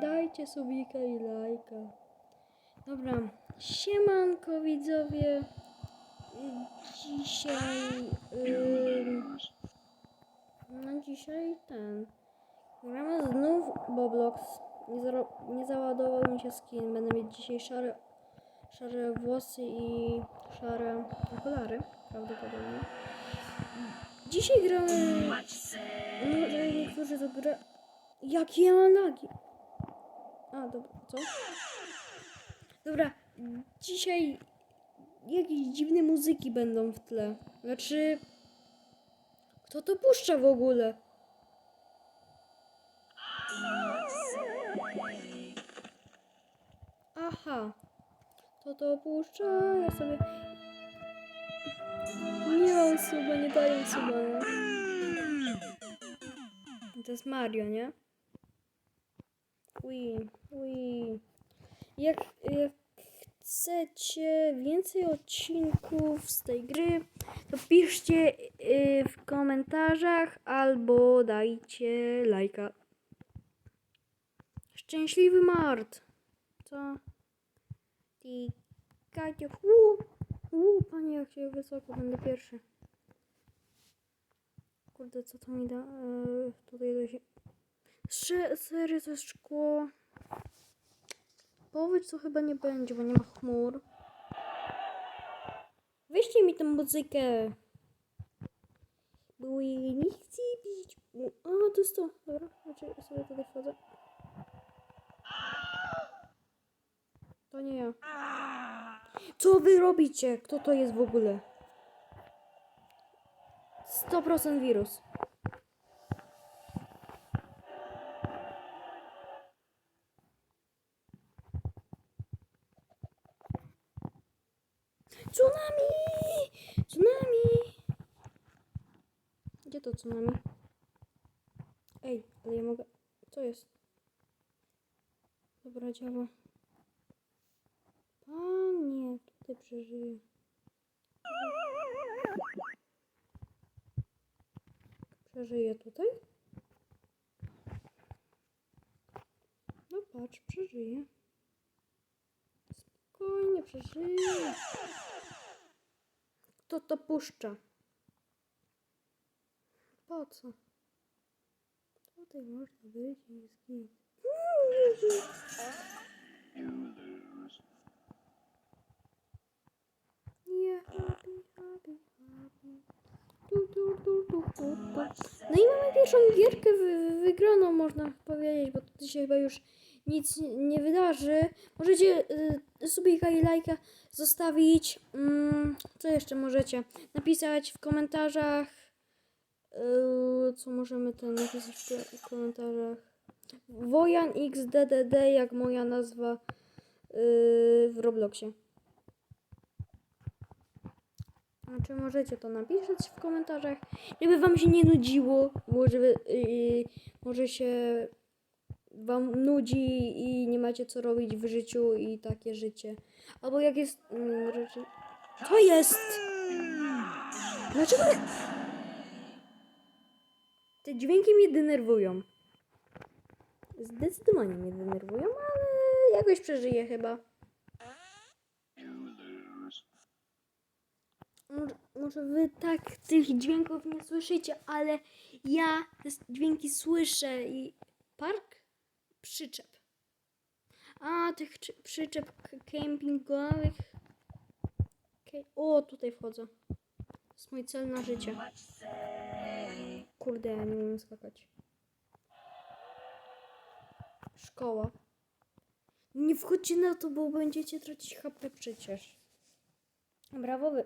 dajcie subika i lajka. Dobra, siemanko widzowie. Dzisiaj... ym, no dzisiaj ten... Gramy znów Boblox. Nie, zaro- nie załadował mi się skin. Będę mieć dzisiaj szare, szare włosy i szare okulary. Prawdopodobnie. Dzisiaj gramy... No, niektórzy to gra... Jakie ja mam lagi? A, dobra, co? Dobra, dzisiaj jakieś dziwne muzyki będą w tle. Znaczy... Kto to puszcza w ogóle? Aha. To to puszcza, ja sobie... Nie mam suba, nie daję suba. nie? To jest Mario, nie? Ui, ui. Jak, jak chcecie więcej odcinków z tej gry, to piszcie y, w komentarzach albo dajcie lajka. Szczęśliwy Mart. Co? Tikajcie. Uuu, uuu, panie, jak się wysoko będę pierwszy. Kurde, co to mi da? Eee, tutaj do się... Serio, to jest szkło. Powiedz, co chyba nie będzie, bo nie ma chmur. Weźcie mi tę muzykę. Bo jej nie chcę bić. A, to jest to. Dobra, znaczy sobie tutaj wchodzę. To nie ja. Co wy robicie? Kto to jest w ogóle? 100% wirus. Tsunami! Tsunami! Gdzie to tsunami? Ej, ale ja mogę... Co jest? Dobra, działa. Panie, tutaj przeżyję. Przeżyję tutaj? No patrz, przeżyję. Spokojnie, przeżyję. Kto to puszcza? Po co? Tutaj można być i zginąć. Nie. No i mamy pierwszą gierkę wy, wygraną, można powiedzieć, bo tu się chyba już nic nie wydarzy. Możecie y, subika i lajka zostawić. Mm, co jeszcze możecie? Napisać w komentarzach. Y, co możemy tam napisać w, ko- w komentarzach? Wojan XDDD, jak moja nazwa y, w Robloxie. Znaczy możecie to napisać w komentarzach, żeby wam się nie nudziło, może, yy, może się wam nudzi i nie macie co robić w życiu i takie życie. Albo jak jest... Rzeczy... Co jest? Dlaczego... Te dźwięki mnie denerwują. Zdecydowanie mnie denerwują, ale jakoś przeżyję chyba. Może, wy tak tych dźwięków nie słyszycie, ale ja te dźwięki słyszę i park przyczep. A, tych przyczep kempingowych. Okej, O, tutaj wchodzę. To jest mój cel na życie. Kurde, ja nie umiem skakać. Szkoła. Nie wchodźcie na to, bo będziecie tracić HP przecież. Brawo wy.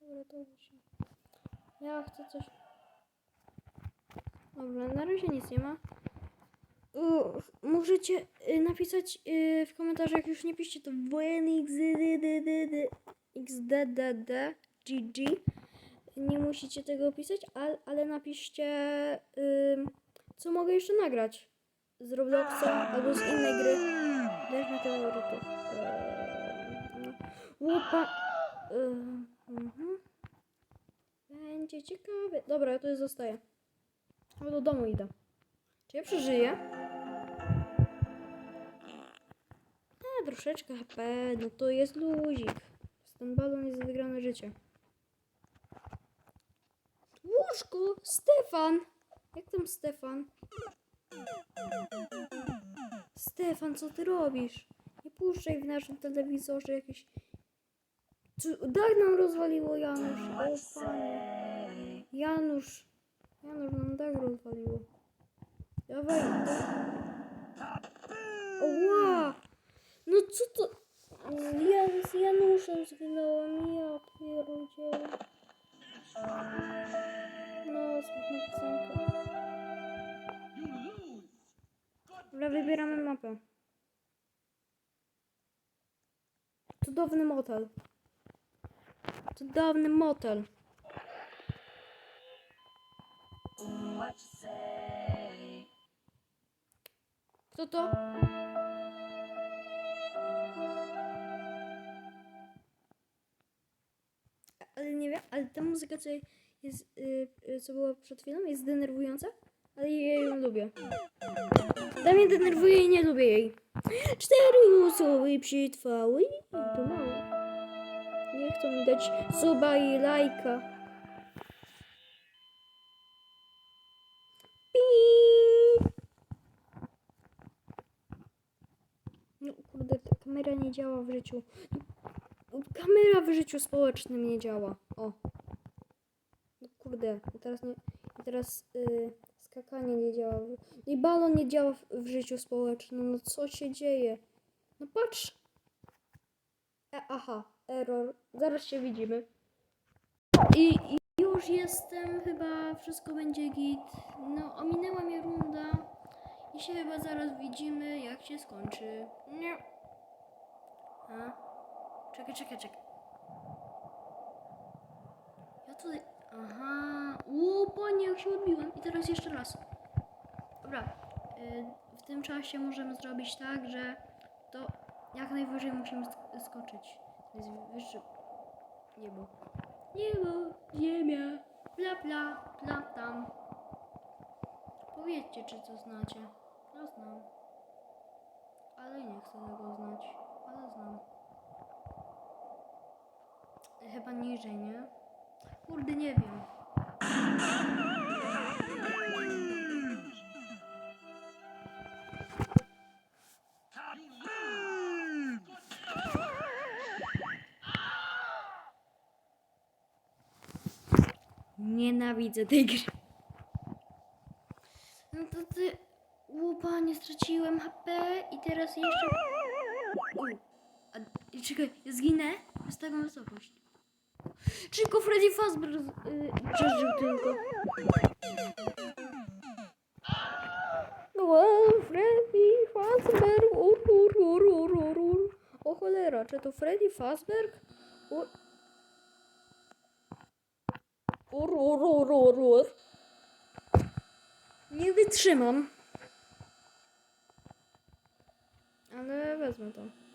Uratować się. Ja chcę coś. Dobra, na razie nic nie ma. Możecie y, napisać y, w komentarzach, już nie piszcie to WNXDDD GG. Nie musicie tego pisać, ale, ale napiszcie co mogę jeszcze nagrać z Robloxa albo z innej gry. Dajesz mi. Eee, no. Łupa. Eee, mhm. Będzie ciekawe. Dobra, ja tu zostaję. No do domu idę. Czy ja przeżyję? troszeczkę HP, no to jest luzik. Ten balon jest wygrane życie. Łóżko! Stefan! Jak tam Stefan? Stefan, co ty robisz? Nie puszczaj w naszym telewizorze jakieś... Dach nam rozwaliło Janusz. O panie. Janusz. Janusz nam dach rozwaliło. Dawaj. Da... Oła! No co to? Ja z Januszem zginąłem. Ja. No, smutna piosenka. Dobra, wybieramy mapę. Cudowny motel. Cudowny motel. Kto to? Ale ta muzyka, co jest, y, y, co była przed chwilą, jest denerwująca, ale ja ją lubię. Dla mnie denerwuje i nie lubię jej. Cztery osoby przetrwały i to mało. Nie chcą mi dać suba i lajka. Ping! No kurde, ta kamera nie działa w życiu. Kamera w życiu społecznym nie działa. O. No kurde, i teraz nie. I teraz y, skakanie nie działa. I balon nie działa w, w życiu społecznym. No co się dzieje? No patrz. E, aha, error. Zaraz się widzimy. I, I już jestem, chyba wszystko będzie git. No, ominęła mnie runda. I się chyba zaraz widzimy, jak się skończy. Nie. A? Czekaj, czekaj, czekaj. Ja tutaj... Aha. O, panie, jak się odbiłem. I teraz jeszcze raz. Dobra. y, W tym czasie możemy zrobić tak, że to jak najwyżej musimy sk- skoczyć. To jest wyższe niebo. Niebo, ziemia, bla bla, bla tam. Powiedzcie, czy to znacie. Ja znam. Ale nie chcę tego znać. Ale znam. Chyba niżej, nie? Kurde, nie wiem. Nienawidzę tej gry. No to ty... Łupa, nie straciłem HP i teraz jeszcze... U, a, czekaj, zginę? Z taką wysokość. Tylko Freddy Fazbear yy, przeżył tylko. O, Freddy Fazbear, ur, ur, ur, ur, ur, ur. O cholera, czy to Freddy Fazbear? Ur, ur, ur, ur, ur, ur. Nie wytrzymam. Ale wezmę to.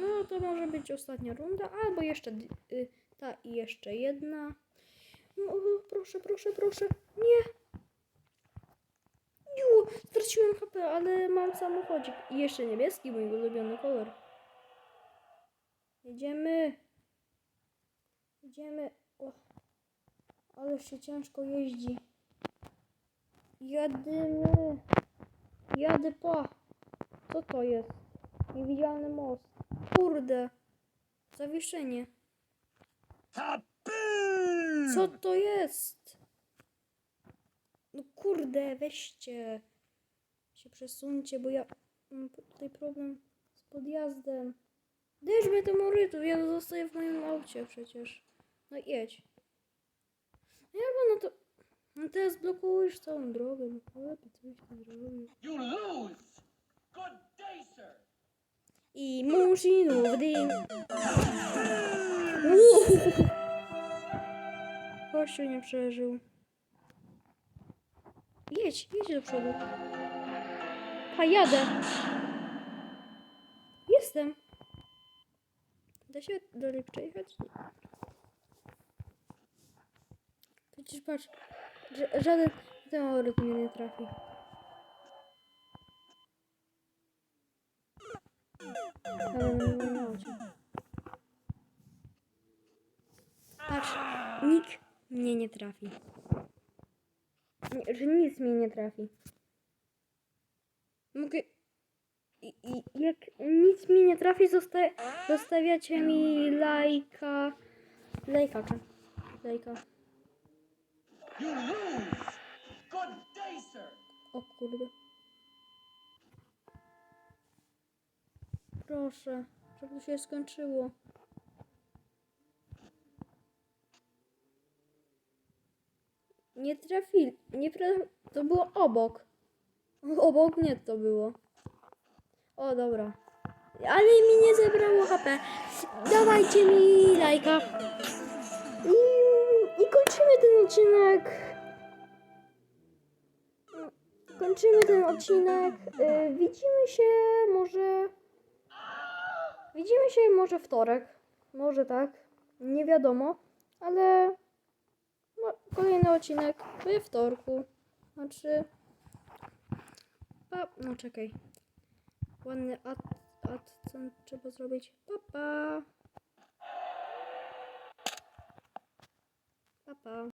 No to może być ostatnia runda, albo jeszcze y, ta i jeszcze jedna. No, proszę, proszę, proszę. Nie. Ju, straciłem HP, ale mam samochodzik. I jeszcze niebieski, mój ulubiony kolor. Jedziemy. Jedziemy. O, ale się ciężko jeździ. Jadymy. Jadę po. Co to jest? Niewidzialny most. Kurde. Zawieszenie. Co to jest? No kurde, weźcie. Się przesuńcie, bo ja mam tutaj problem z podjazdem. Deszcz meteorytów, ja zostaję w moim aucie przecież. No jedź. No jak no to... No teraz blokujesz całą drogę, no chłopie, coś ty zrobił. You lose! Good! I muszinu w dym. Kościół nie przeżył. Jedź, jedź do przodu. A jadę. Jestem. Da się dalej przejechać? Przecież patrz, żaden meteoryt mnie nie trafi. Ale no nie miało cię. Patrz, nikt mnie nie trafi. Że nic mnie nie trafi. Mogę... I, i, jak nic mi nie trafi, zosta zostawiacie mi lajka... Lajka, czy? Lajka. O kurde. Proszę, żeby się skończyło. Nie trafili. Nie. To było obok. Obok mnie to było. O, dobra. Ale mi nie zebrało HP. Dawajcie mi lajka. I, I kończymy ten odcinek. Kończymy ten odcinek. Y, widzimy się może. Widzimy się może wtorek. Może tak. Nie wiadomo. Ale. No, kolejny odcinek we wtorku. Znaczy. Pa, no czekaj. Ładny ad, adcent trzeba zrobić. Pa, pa. Pa, pa.